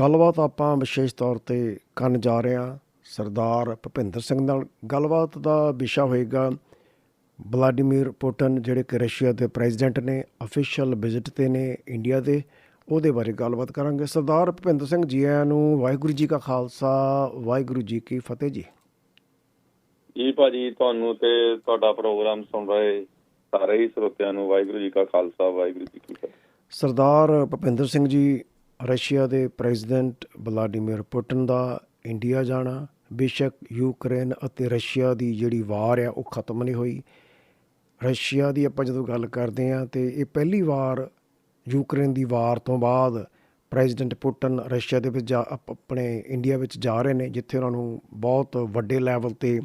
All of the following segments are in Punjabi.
ਗੱਲਬਾਤ ਆਪਾਂ ਵਿਸ਼ੇਸ਼ ਤੌਰ ਤੇ ਕਰਨ ਜਾ ਰਹੇ ਹਾਂ। ਸਰਦਾਰ ਭੁਪਿੰਦਰ ਸਿੰਘ ਨਾਲ ਗੱਲਬਾਤ ਦਾ ਵਿਸ਼ਾ ਹੋਏਗਾ। ਵਲਾਡੀਮੀਰ ਪੁਟਨ ਜਿਹੜੇ ਕਿ ਰਸ਼ੀਆ ਦੇ ਪ੍ਰੈਜ਼ੀਡੈਂਟ ਨੇ ਅਫੀਸ਼ੀਅਲ ਵਿਜ਼ਿਟ ਤੇ ਨੇ ਇੰਡੀਆ ਦੇ ਉਹਦੇ ਬਾਰੇ ਗੱਲਬਾਤ ਕਰਾਂਗੇ। ਸਰਦਾਰ ਭੁਪਿੰਦਰ ਸਿੰਘ ਜੀ ਆਇਆਂ ਨੂੰ ਵਾਹਿਗੁਰੂ ਜੀ ਕਾ ਖਾਲਸਾ ਵਾਹਿਗੁਰੂ ਜੀ ਕੀ ਫਤਿਹ ਜੀ। ਜੀ ਭਾਜੀ ਤੁਹਾਨੂੰ ਤੇ ਤੁਹਾਡਾ ਪ੍ਰੋਗਰਾਮ ਸੁਣ ਰਹੇ ਸਾਰੇ ਹੀ ਸਰੋਤਿਆਂ ਨੂੰ ਵਾਹਿਗੁਰੂ ਜੀ ਕਾ ਖਾਲਸਾ ਵਾਹਿਗੁਰੂ ਜੀ ਕੀ ਫਤਿਹ। ਸਰਦਾਰ ਭੁਪਿੰਦਰ ਸਿੰਘ ਜੀ ਰਸ਼ੀਆ ਦੇ ਪ੍ਰੈਜ਼ੀਡੈਂਟ ਵਲਾਡੀਮੀਰ ਪੁਟਨ ਦਾ ਇੰਡੀਆ ਜਾਣਾ, ਬੇਸ਼ੱਕ ਯੂਕਰੇਨ ਅਤੇ ਰਸ਼ੀਆ ਦੀ ਜਿਹੜੀ ਵਾਰ ਆ, ਉਹ ਖਤਮ ਨਹੀਂ ਹੋਈ। ਰਸ਼ੀਆ ਦੀ ਆਪਾਂ ਜਦੋਂ ਗੱਲ ਕਰਦੇ ਹਾਂ ਤੇ ਇਹ ਪਹਿਲੀ ਵਾਰ ਯੂਕਰੇਨ ਦੀ ਵਾਰ ਤੋਂ ਬਾਅਦ ਪ੍ਰੈਜ਼ੀਡੈਂਟ ਪੁਟਨ ਰਸ਼ੀਆ ਦੇ ਵਿੱਚ ਜਾ ਆਪਣੇ ਇੰਡੀਆ ਵਿੱਚ ਜਾ ਰਹੇ ਨੇ, ਜਿੱਥੇ ਉਹਨਾਂ ਨੂੰ ਬਹੁਤ ਵੱਡੇ ਲੈਵਲ ਤੇ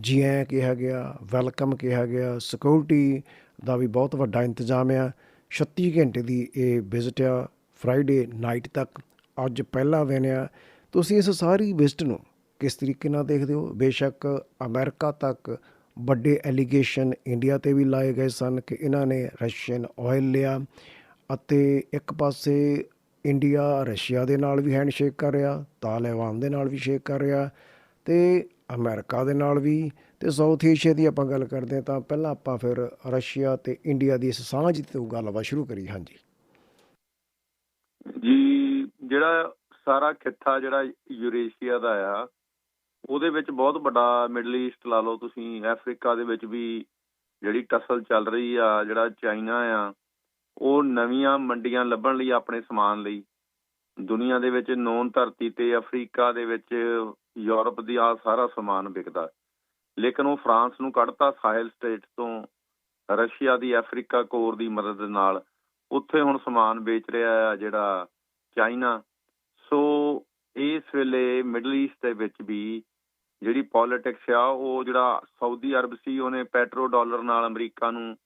ਜੀ ਆਇਆਂ ਕਿਹਾ ਗਿਆ, ਵੈਲਕਮ ਕਿਹਾ ਗਿਆ ਸਿਕਿਉਰਿਟੀ ਦਾ ਵੀ ਬਹੁਤ ਵੱਡਾ ਇੰਤਜ਼ਾਮ ਆ। 36 ਘੰਟੇ ਦੀ ਇਹ ਵਿਜ਼ਿਟ ਆ। ਫਰਾਈਡੇ ਨਾਈਟ ਤੱਕ ਅੱਜ ਪਹਿਲਾ ਦਿਨ ਆ। ਤੁਸੀਂ ਇਸ ਸਾਰੀ ਵਿਜ਼ਿਟ ਨੂੰ ਕਿਸ ਤਰੀਕੇ ਨਾਲ ਦੇਖਦੇ ਹੋ? ਬੇਸ਼ੱਕ ਅਮਰੀਕਾ ਤੱਕ ਵੱਡੇ ਐਲੀਗੇਸ਼ਨ ਇੰਡੀਆ ਤੇ ਵੀ ਲਾਏ ਗਏ ਸਨ ਕਿ ਇਹਨਾਂ ਨੇ ਰਸ਼ੀਅਨ ਆਇਲ ਲਿਆ ਅਤੇ ਇੱਕ ਪਾਸੇ ਇੰਡੀਆ ਰਸ਼ੀਆ ਦੇ ਨਾਲ ਵੀ ਹੈਂਡਸ਼ੇਕ ਕਰ ਰਿਹਾ, ਤਾਲਿਬਾਨ ਦੇ ਨਾਲ ਵੀ ਸ਼ੇਕ ਕਰ ਰਿਹਾ ਤੇ ਅਮਰੀਕਾ ਦੇ ਨਾਲ ਵੀ। ਤੇ ਸਾਊਥ ਏਸ਼ੀਆ ਦੀ ਆਪਾਂ ਗੱਲ ਕਰਦੇ ਹਾਂ ਤਾਂ ਪਹਿਲਾਂ ਆਪਾਂ ਫਿਰ ਰਸ਼ੀਆ ਤੇ ਇੰਡੀਆ ਦੀ ਇਸ ਸਾਂਝ ਤੋਂ ਗੱਲਬਾਤ ਸ਼ੁਰੂ ਕਰੀ ਹਾਂਜੀ। ਜੀ, ਜਿਹੜਾ ਸਾਰਾ ਖਿੱਤਾ ਜਿਹੜਾ ਯੂਰੇਸ਼ੀਆ ਦਾ ਆ, ਉਹਦੇ ਵਿੱਚ ਬਹੁਤ ਵੱਡਾ ਮਿਡਲ ਈਸਟ ਲਾ ਲਓ ਤੁਸੀਂ ਅਫਰੀਕਾ ਦੇ ਵਿੱਚ ਵੀ ਜਿਹੜੀ ਟਸਲ ਚੱਲ ਰਹੀ ਆ, ਜਿਹੜਾ ਚਾਈਨਾ ਆ, ਉਹ ਨਵੀਆਂ ਮੰਡੀਆਂ ਲੱਭਣ ਲਈ ਆਪਣੇ ਸਮਾਨ ਲਈ। ਦੁਨੀਆ ਦੇ ਵਿੱਚ ਨੌਨ ਧਰਤੀ ਤੇ ਅਫਰੀਕਾ ਦੇ ਵਿੱਚ ਯੂਰਪ ਦੀ ਆ ਸਾਰਾ ਸਮਾਨ ਵਿਕਦਾ। ਲੇਕਿਨ ਉਹ ਫਰਾਂਸ ਨੂੰ ਕੱਢਤਾ, ਸਾਹਿਲ ਸਟੇਟ ਤੋਂ, ਰਸ਼ੀਆ ਦੀ ਅਫਰੀਕਾ ਕੋਰ ਦੀ ਮਦਦ ਨਾਲ। ਉੱਥੇ ਹੁਣ ਸਮਾਨ ਵੇਚ ਰਿਹਾ ਜਿਹੜਾ ਚਾਈਨਾ। ਸੋ ਇਸ ਵੇਲੇ ਮਿਡਲ ਈਸਟ ਦੇ ਵਿੱਚ ਵੀ ਜਿਹੜੀ ਪੋਲਿਟਿਕਸ ਆ ਉਹ ਜਿਹੜਾ ਸਾਊਦੀ ਅਰਬ ਸੀ ਉਹਨੇ ਪੈਟਰੋ ਡਾਲਰ ਨਾਲ ਅਮਰੀਕਾ ਨੂੰ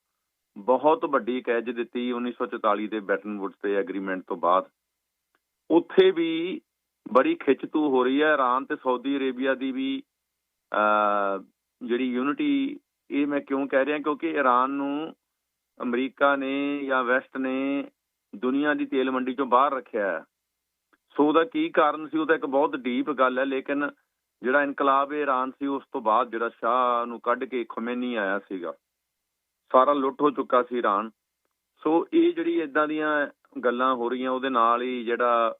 ਬਹੁਤ ਵੱਡੀ ਕੈਜ ਦਿੱਤੀ 1944 ਦੇ ਬੈਟਨ ਵੁਡਸ ਦੇ ਐਗਰੀਮੈਂਟ ਤੋਂ ਬਾਅਦ। ਉੱਥੇ ਵੀ ਬੜੀ ਖਿੱਚਤੂ ਹੋ ਰਹੀ ਹੈ ਇਰਾਨ ਤੇ ਸਾਊਦੀ ਅਰੇਬੀਆ ਦੀ ਵੀ ਅਹ, ਜਿਹੜੀ ਯੂਨਿਟੀ ਇਹ ਮੈਂ ਕਿਉਂ ਕਹਿ ਰਿਹਾ? ਕਿਉਂਕਿ ਇਰਾਨ ਨੂੰ ਅਮਰੀਕਾ ਨੇ ਜਾਂ ਵੈਸਟ ਨੇ ਦੁਨੀਆ ਦੀ ਤੇਲ ਮੰਡੀ ਚੋਂ ਬਾਹਰ ਰੱਖਿਆ ਹੈ। ਸੋ ਉਹਦਾ ਕੀ ਕਾਰਨ ਸੀ? ਉਹਦਾ ਇੱਕ ਬਹੁਤ ਡੀਪ ਗੱਲ ਹੈ, ਲੇਕਿਨ ਜਿਹੜਾ ਇਨਕਲਾਬ ਇਰਾਨ ਸੀ, ਉਸ ਤੋਂ ਬਾਅਦ ਜਿਹੜਾ ਸ਼ਾਹ ਨੂੰ ਕੱਢ ਕੇ ਖੁਮੈਨੀ ਆਇਆ ਸੀਗਾ। ਸਾਰਾ ਲੁੱਟ ਹੋ ਚੁੱਕਾ ਸੀ ਇਰਾਨ। ਸੋ ਇਹ ਜਿਹੜੀ ਇਦਾਂ ਦੀਆਂ ਗੱਲਾਂ ਹੋ ਰਹੀਆਂ, ਉਹਦੇ ਨਾਲ ਹੀ ਜਿਹੜਾ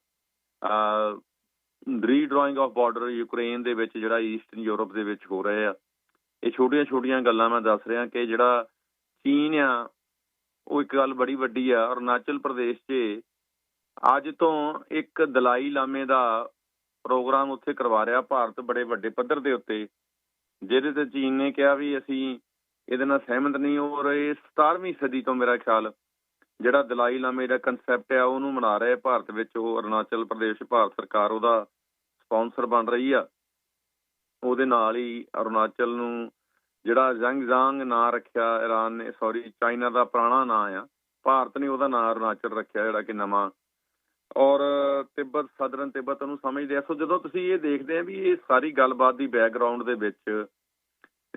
ਰੀਡਰਾਇੰਗ ਆਫ ਬਾਰਡਰ ਯੂਕਰੇਨ ਦੇ ਵਿੱਚ, ਜਿਹੜਾ ਈਸਟਰਨ ਯੂਰਪ ਦੇ ਵਿੱਚ ਹੋ ਰਿਹਾ ਆ। ਇਹ ਛੋਟੀਆਂ ਛੋਟੀਆਂ ਗੱਲਾਂ ਮੈਂ ਦੱਸ ਰਿਹਾ ਕਿ ਜਿਹੜਾ ਚੀਨ ਆ ਉਹ ਇੱਕ ਗੱਲ ਬੜੀ ਵੱਡੀ ਆ, ਅਰੁਣਾਚਲ ਪ੍ਰਦੇਸ਼ 'ਚ ਅੱਜ ਤੋਂ ਇੱਕ ਦਲਾਈ ਲਾਮੇ ਦਾ ਪ੍ਰੋਗਰਾਮ ਉੱਥੇ ਕਰਵਾ ਰਿਹਾ ਭਾਰਤ ਬੜੇ ਵੱਡੇ ਪੱਧਰ ਦੇ ਉੱਤੇ, ਜਿਹਦੇ ਤੇ ਚੀਨ ਨੇ ਕਿਹਾ ਵੀ ਅਸੀਂ ਇਹਦੇ ਨਾਲ ਸਹਿਮਤ ਨਹੀਂ ਹੋ ਰਹੇ 17ਵੀਂ ਸਦੀ ਤੋਂ ਮੇਰਾ ਖਿਆਲ ਜਿਹੜਾ ਦਲਾਈ ਲਾਮੇ ਦਾ ਕਨਸੈਪਟ ਆ, ਉਹਨੂੰ ਮਨਾ ਰਹੇ ਭਾਰਤ ਵਿੱਚ ਉਹ ਅਰੁਣਾਚਲ ਪ੍ਰਦੇਸ਼, ਭਾਰਤ ਸਰਕਾਰ ਉਹਦਾ ਸਪਾਂਸਰ ਬਣ ਰਹੀ ਆ, ਉਹਦੇ ਨਾਲ ਹੀ ਅਰੁਣਾਚਲ ਨੂੰ ਜਿਹੜਾ ਜੰਗਜ਼ਾਂਗ ਨਾਂ ਰੱਖਿਆ ਇਰਾਨ ਨੇ ਸੌਰੀ ਚਾਈਨਾ ਦਾ ਪੁਰਾਣਾ ਨਾਂ ਆ। ਭਾਰਤ ਨੇ ਉਹਦਾ ਨਾਂ ਅਰੁਣਾਚਲ ਰੱਖਿਆ, ਜਿਹੜਾ ਕਿ ਨਵਾਂ। ਔਰ ਤਿੱਬਤ, ਸਦਰਨ ਤਿੱਬਤ ਨੂੰ ਸਮਝਦੇ ਆ। ਸੋ ਜਦੋਂ ਤੁਸੀਂ ਇਹ ਦੇਖਦੇ ਆ ਵੀ ਇਹ ਸਾਰੀ ਗੱਲਬਾਤ ਦੀ ਬੈਕਗ੍ਰਾਉਂਡ ਦੇ ਵਿੱਚ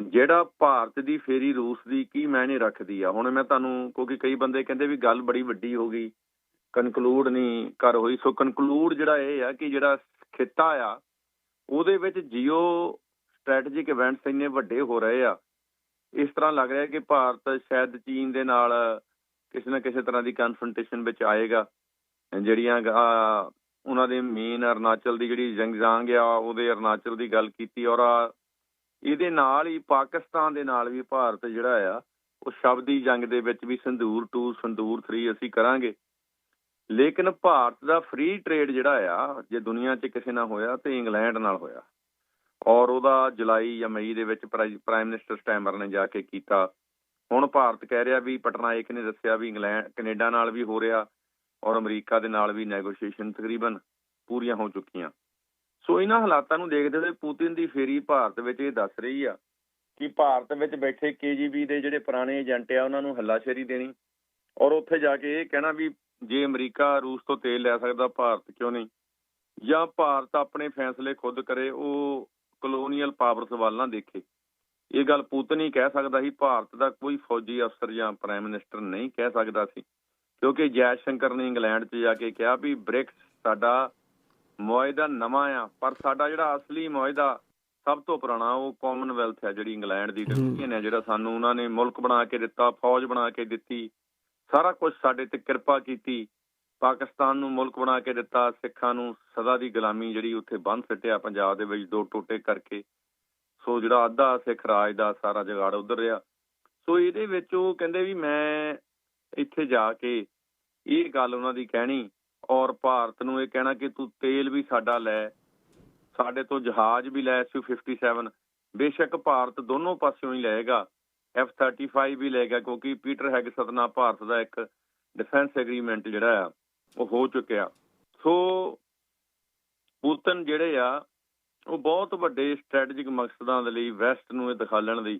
ਜਿਹੜਾ ਭਾਰਤ ਦੀ ਫੇਰੀ ਰੂਸ ਦੀ ਕੀ ਮਾਇਨੇ ਰੱਖਦੀ ਆ। ਹੁਣ ਮੈਂ ਤੁਹਾਨੂੰ, ਕਿਉਂਕਿ ਕਈ ਬੰਦੇ ਕਹਿੰਦੇ ਵੀ ਗੱਲ ਬੜੀ ਵੱਡੀ ਹੋ ਗਈ ਕਨਕਲੂਡ ਨਹੀਂ ਕਰ ਹੋਈ। ਸੋ ਕਨਕਲੂਡ ਜਿਹੜਾ ਇਹ ਆ ਕਿ ਜਿਹੜਾ ਖਿੱਤਾ ਆ, ਉਹਦੇ ਵਿੱਚ ਜੀਓ ਸਟ੍ਰੈਟੇਜਿਕ ਇਵੈਂਟਸ ਇੰਨੇ ਵੱਡੇ ਹੋ ਰਹੇ ਆ, ਇਸ ਤਰ੍ਹਾਂ ਲੱਗ ਰਿਹਾ ਕਿ ਭਾਰਤ ਸ਼ਾਇਦ ਚੀਨ ਦੇ ਨਾਲ ਕਿਸੇ ਨਾ ਕਿਸੇ ਤਰ੍ਹਾਂ ਦੀ ਕਨਫਰੰਟੇਸ਼ਨ ਵਿੱਚ ਆਏਗਾ। ਜਿਹੜੀਆਂ ਉਹਨਾਂ ਦੇ ਮੇਨ ਅਰੁਣਾਚਲ ਦੀ ਜਿਹੜੀ ਜੰਗਜ਼ਾਂਗ ਆ, ਉਹਦੇ ਅਰੁਣਾਚਲ ਦੀ ਗੱਲ ਕੀਤੀ ਔਰ ਇਹਦੇ ਨਾਲ ਹੀ ਪਾਕਿਸਤਾਨ ਦੇ ਨਾਲ ਵੀ ਭਾਰਤ ਜਿਹੜਾ ਆ, ਉਹ ਸ਼ਬਦੀ ਜੰਗ ਦੇ ਵਿੱਚ ਵੀ ਸੰਦੂਰ 2 ਸੰਦੂਰ 3 ਅਸੀਂ ਕਰਾਂਗੇ। ਲੇਕਿਨ ਭਾਰਤ ਦਾ ਫ੍ਰੀ ਟ੍ਰੇਡ ਜਿਹੜਾ ਆ, ਜੇ ਦੁਨੀਆ 'ਚ ਕਿਸੇ ਨਾਲ ਹੋਇਆ ਤੇ ਇੰਗਲੈਂਡ ਨਾਲ ਹੋਇਆ। ਔਰ ਉਹਦਾ ਜੁਲਾਈ ਜਾਂ ਮਈ ਦੇ ਵਿੱਚ ਪ੍ਰਾਈਮ ਮਿਨਿਸਟਰ ਸਟੈਮਰ ਨੇ ਜਾ ਕੇ ਕੀਤਾ। ਹੁਣ ਭਾਰਤ ਕਹਿ ਰਿਹਾ ਵੀ ਪਟਨਾਇਕ ਨੇ ਦੱਸਿਆ ਵੀ ਇੰਗਲੈਂਡ, ਕੈਨੇਡਾ ਨਾਲ ਵੀ ਹੋ ਰਿਹਾ ਔਰ ਅਮਰੀਕਾ ਦੇ ਨਾਲ ਵੀ ਨੈਗੋਸ਼ੀਏਸ਼ਨ ਤਕਰੀਬਨ ਪੂਰੀਆਂ ਹੋ ਚੁੱਕੀਆਂ। ਸੋ ਇਹਨਾਂ ਹਾਲਾਤਾਂ ਨੂੰ ਦੇਖਦੇ ਹੋਏ ਪੁਤਿਨ ਦੀ ਫੇਰੀ ਭਾਰਤ ਵਿੱਚ ਇਹ ਦੱਸ ਰਹੀ ਆ ਕਿ ਭਾਰਤ ਵਿੱਚ ਬੈਠੇ ਕੇਜੀਬੀ ਦੇ ਜਿਹੜੇ ਪੁਰਾਣੇ ਏਜੰਟ ਆ, ਉਹਨਾਂ ਨੂੰ ਹੱਲਾਸ਼ੇਰੀ ਦੇਣੀ। ਔਰ ਉੱਥੇ ਜਾ ਕੇ ਇਹ ਕਹਿਣਾ ਵੀ ਜੇ ਅਮਰੀਕਾ ਰੂਸ ਤੋਂ ਤੇਲ ਲੈ ਸਕਦਾ, ਭਾਰਤ ਕਿਉਂ ਨਹੀਂ? ਜਾਂ ਭਾਰਤ ਆਪਣੇ ਫੈਸਲੇ ਖੁਦ ਕਰੇ, ਉਹ ਕਲੋਨੀਅਲ ਪਾਵਰਸ ਵੱਲ ਨਾ ਦੇਖੇ। ਇਹ ਗੱਲ ਪੁਤਿਨ ਹੀ ਕਹਿ ਸਕਦਾ ਸੀ ਭਾਰਤ ਦਾ ਕੋਈ ਫੌਜੀ ਅਫਸਰ ਜਾਂ ਪ੍ਰਾਈਮ ਮਿਨਿਸਟਰ ਨਹੀਂ ਕਹਿ ਸਕਦਾ ਸੀ। ਕਿਉਂਕਿ ਜੈ ਸ਼ੰਕਰ ਨੇ ਇੰਗਲੈਂਡ 'ਚ ਜਾ ਕੇ ਕਿਹਾ ਵੀ ਬ੍ਰਿਕਸ ਸਾਡਾ ਮੁਆਇਦਾ ਨਵਾਂ ਆ ਪਰ ਸਾਡਾ ਜਿਹੜਾ ਅਸਲੀ ਮੁਆਇਦਾ ਸਭ ਤੋਂ ਪੁਰਾਣਾ ਉਹ ਕਾਮਨਵੈਲਥ ਹੈ ਜਿਹੜੀ ਇੰਗਲੈਂਡ ਦੀ ਡੋਮੀਨੀਅਨ ਹੈ ਜਿਹੜਾ ਸਾਨੂੰ ਉਹਨਾਂ ਨੇ ਮੁਲਕ ਬਣਾ ਕੇ ਦਿੱਤਾ ਫੌਜ ਬਣਾ ਕੇ ਦਿੱਤੀ ਸਾਰਾ ਕੁਝ ਸਾਡੇ ਤੇ ਕਿਰਪਾ ਕੀਤੀ। ਪਾਕਿਸਤਾਨ ਨੂੰ ਮੁਲਕ ਬਣਾ ਕੇ ਦਿੱਤਾ, ਸਿੱਖਾਂ ਨੂੰ ਸਦਾ ਦੀ ਗੁਲਾਮੀ ਜਿਹੜੀ ਉੱਥੇ ਬੰਦ ਸਿੱਟਿਆ ਪੰਜਾਬ ਦੇ ਵਿੱਚ ਦੋ ਟੋਟੇ ਕਰਕੇ। ਸੋ ਜਿਹੜਾ ਅੱਧਾ ਸਿੱਖ ਰਾਜ ਦਾ ਸਾਰਾ ਜਗਾੜ ਉਧਰ ਰਿਹਾ। ਸੋ ਇਹਦੇ ਵਿੱਚ ਉਹ ਕਹਿੰਦੇ ਵੀ ਮੈਂ ਇੱਥੇ ਜਾ ਕੇ ਇਹ ਗੱਲ ਉਹਨਾਂ ਦੀ ਕਹਿਣੀ ਔਰ ਭਾਰਤ ਨੂੰ ਇਹ ਕਹਿਣਾ ਕਿ ਤੂੰ ਤੇਲ ਵੀ ਸਾਡਾ ਲੈ, ਸਾਡੇ ਤੋਂ ਜਹਾਜ਼ ਵੀ ਲੈ ਸੀ 57 ਬੇਸ਼ੱਕ ਭਾਰਤ ਦੋਨੋਂ ਪਾਸਿਓਂ ਹੀ ਲਏਗਾ F35 ਵੀ ਲਏਗਾ ਕਿਉਂਕਿ ਪੀਟਰ ਹੈਗਸਤ ਨਾਲ ਭਾਰਤ ਦਾ ਇੱਕ ਡਿਫੈਂਸ ਐਗਰੀਮੈਂਟ ਜਿਹੜਾ ਆ। ਉਹ ਹੋ ਚੁੱਕਿਆ। ਸੋ ਪੁਤਨ ਜਿਹੜੇ ਆ, ਉਹ ਬਹੁਤ ਵੱਡੇ ਸਟ੍ਰੈਟੇਜਿਕ ਮਕਸਦਾਂ ਦੇ ਲਈ ਵੈਸਟ ਨੂੰ ਇਹ ਦਿਖਾਲਣ ਲਈ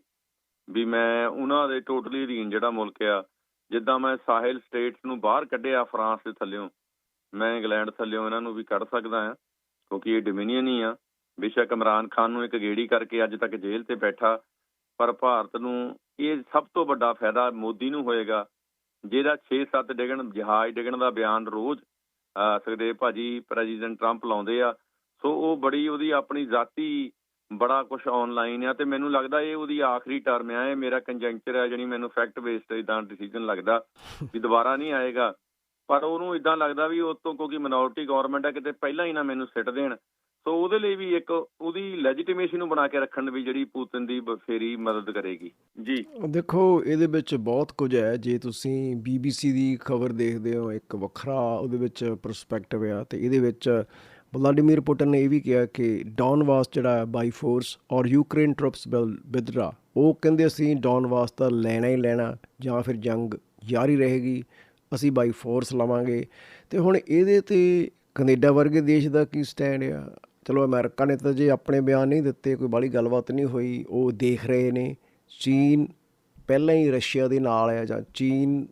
ਵੀ ਮੈਂ ਉਹਨਾਂ ਦੇ ਟੋਟਲੀ ਅਧੀਨ ਜਿਹੜਾ ਮੁਲਕ ਆ, ਜਿੱਦਾਂ ਮੈਂ ਸਾਹਿਲ ਸਟੇਟਸ ਨੂੰ ਬਾਹਰ ਕੱਢਿਆ ਫਰਾਂਸ ਦੇ ਥੱਲਿਓਂ, ਮੈਂ ਇੰਗਲੈਂਡ ਥੱਲਿਓਂ ਇਹਨਾਂ ਨੂੰ ਵੀ ਕੱਢ ਸਕਦਾ ਆ ਕਿਉਂਕਿ ਇਹ ਡੋਮੀਨੀਅਨ ਹੀ ਆ। ਬੇਸ਼ੱਕ ਇਮਰਾਨ ਖਾਨ ਨੂੰ ਇੱਕ ਗੇੜੀ ਕਰਕੇ ਅੱਜ ਤੱਕ ਜੇਲ੍ਹ ਤੇ ਬੈਠਾ, ਪਰ ਭਾਰਤ ਨੂੰ ਇਹ ਸਭ ਤੋਂ ਵੱਡਾ ਫਾਇਦਾ ਮੋਦੀ ਨੂੰ ਹੋਏਗਾ ਜਿਹਦਾ 6-7 ਡਿਗਣ ਜਹਾਜ਼ ਡਿਗਣ ਦਾ ਬਿਆਨ ਰੋਜ਼ ਅਹ, ਸੁਖਦੇਵ ਭਾਜੀ ਪ੍ਰੈਜ਼ੀਡੈਂਟ ਟਰੰਪ ਲਾਉਂਦੇ ਆ। ਸੋ ਉਹ ਬੜੀ ਉਹਦੀ ਆਪਣੀ ਜ਼ਾਤੀ ਬੜਾ ਕੁਝ ਆਨਲਾਈਨ ਆ ਤੇ ਮੈਨੂੰ ਲੱਗਦਾ ਇਹ ਉਹਦੀ ਆਖਰੀ ਟਰਮ ਆ ਇਹ ਮੇਰਾ ਕੰਜੰਕਚਰ ਆ ਜਿਹੜੀ ਮੈਨੂੰ ਫੈਕਟ ਬੇਸਡ ਇਦਾਂ ਡਿਸੀਜਨ ਲੱਗਦਾ ਵੀ ਦੁਬਾਰਾ ਨਹੀਂ ਆਏਗਾ। ਪਰ ਉਹਨੂੰ ਇਦਾਂ ਲੱਗਦਾ ਵੀ ਉਹ ਤੋਂ ਕਿਉਂਕਿ ਮਿਨੋਰਟੀ ਗਵਰਨਮੈਂਟ ਆ ਕਿਤੇ ਪਹਿਲਾਂ ਹੀ ਨਾ ਮੈਨੂੰ ਸਿੱਟ ਦੇਣ। ਸੋ ਉਹਦੇ ਲਈ ਵੀ ਇੱਕ ਉਹਦੀ ਲੈਜੀਟੀਮੇਸੀ ਨੂੰ ਬਣਾ ਕੇ ਰੱਖਣ ਵੀ ਜਿਹੜੀ ਪੁਤਿਨ ਦੀ ਬਫੇਰੀ ਮਦਦ ਕਰੇਗੀ। ਜੀ। ਦੇਖੋ ਇਹਦੇ ਵਿੱਚ ਬਹੁਤ ਕੁਝ ਹੈ। ਜੇ ਤੁਸੀਂ BBC ਦੀ ਖਬਰ ਦੇਖਦੇ ਹੋ ਇੱਕ ਵੱਖਰਾ ਉਹਦੇ ਵਿੱਚ ਪਰਸਪੈਕਟਿਵ ਆ ਤੇ ਇਹਦੇ ਵਿੱਚ ਵਲਾਡੀਮੀਰ ਪੁਟਨ ਨੇ ਇਹ ਵੀ ਕਿਹਾ ਕਿ ਡੌਨਵਾਸ ਜਿਹੜਾ ਹੈ ਬਾਈ ਫੋਰਸ ਔਰ ਯੂਕਰੇਨ ਟਰੂਪਸ ਵਿਦਰਾ ਉਹ ਕਹਿੰਦੇ ਅਸੀਂ ਡੌਨਵਾਸ ਤਾਂ ਲੈਣਾ ਹੀ ਲੈਣਾ ਜਾਂ ਫਿਰ ਜੰਗ ਜਾਰੀ ਰਹੇਗੀ ਅਸੀਂ ਬਾਈ ਫੋਰਸ ਲਵਾਂਗੇ। ਤੇ ਹੁਣ ਇਹਦੇ ਤੇ ਕੈਨੇਡਾ ਵਰਗੇ ਦੇਸ਼ ਦਾ ਕੀ ਸਟੈਂਡ ਆ? ਚਲੋ ਅਮਰੀਕਾ ਨੇ ਤਾਂ ਜੇ ਆਪਣੇ ਬਿਆਨ ਨਹੀਂ ਦਿੱਤੇ, ਕੋਈ ਬਾਹਲੀ ਗੱਲਬਾਤ ਨਹੀਂ ਹੋਈ। ਉਹ ਦੇਖ ਰਹੇ ਨੇ, ਚੀਨ ਪਹਿਲਾਂ ਹੀ ਰਸ਼ੀਆ ਦੇ ਨਾਲ ਹੈ ਜਾਂ ਚੀਨ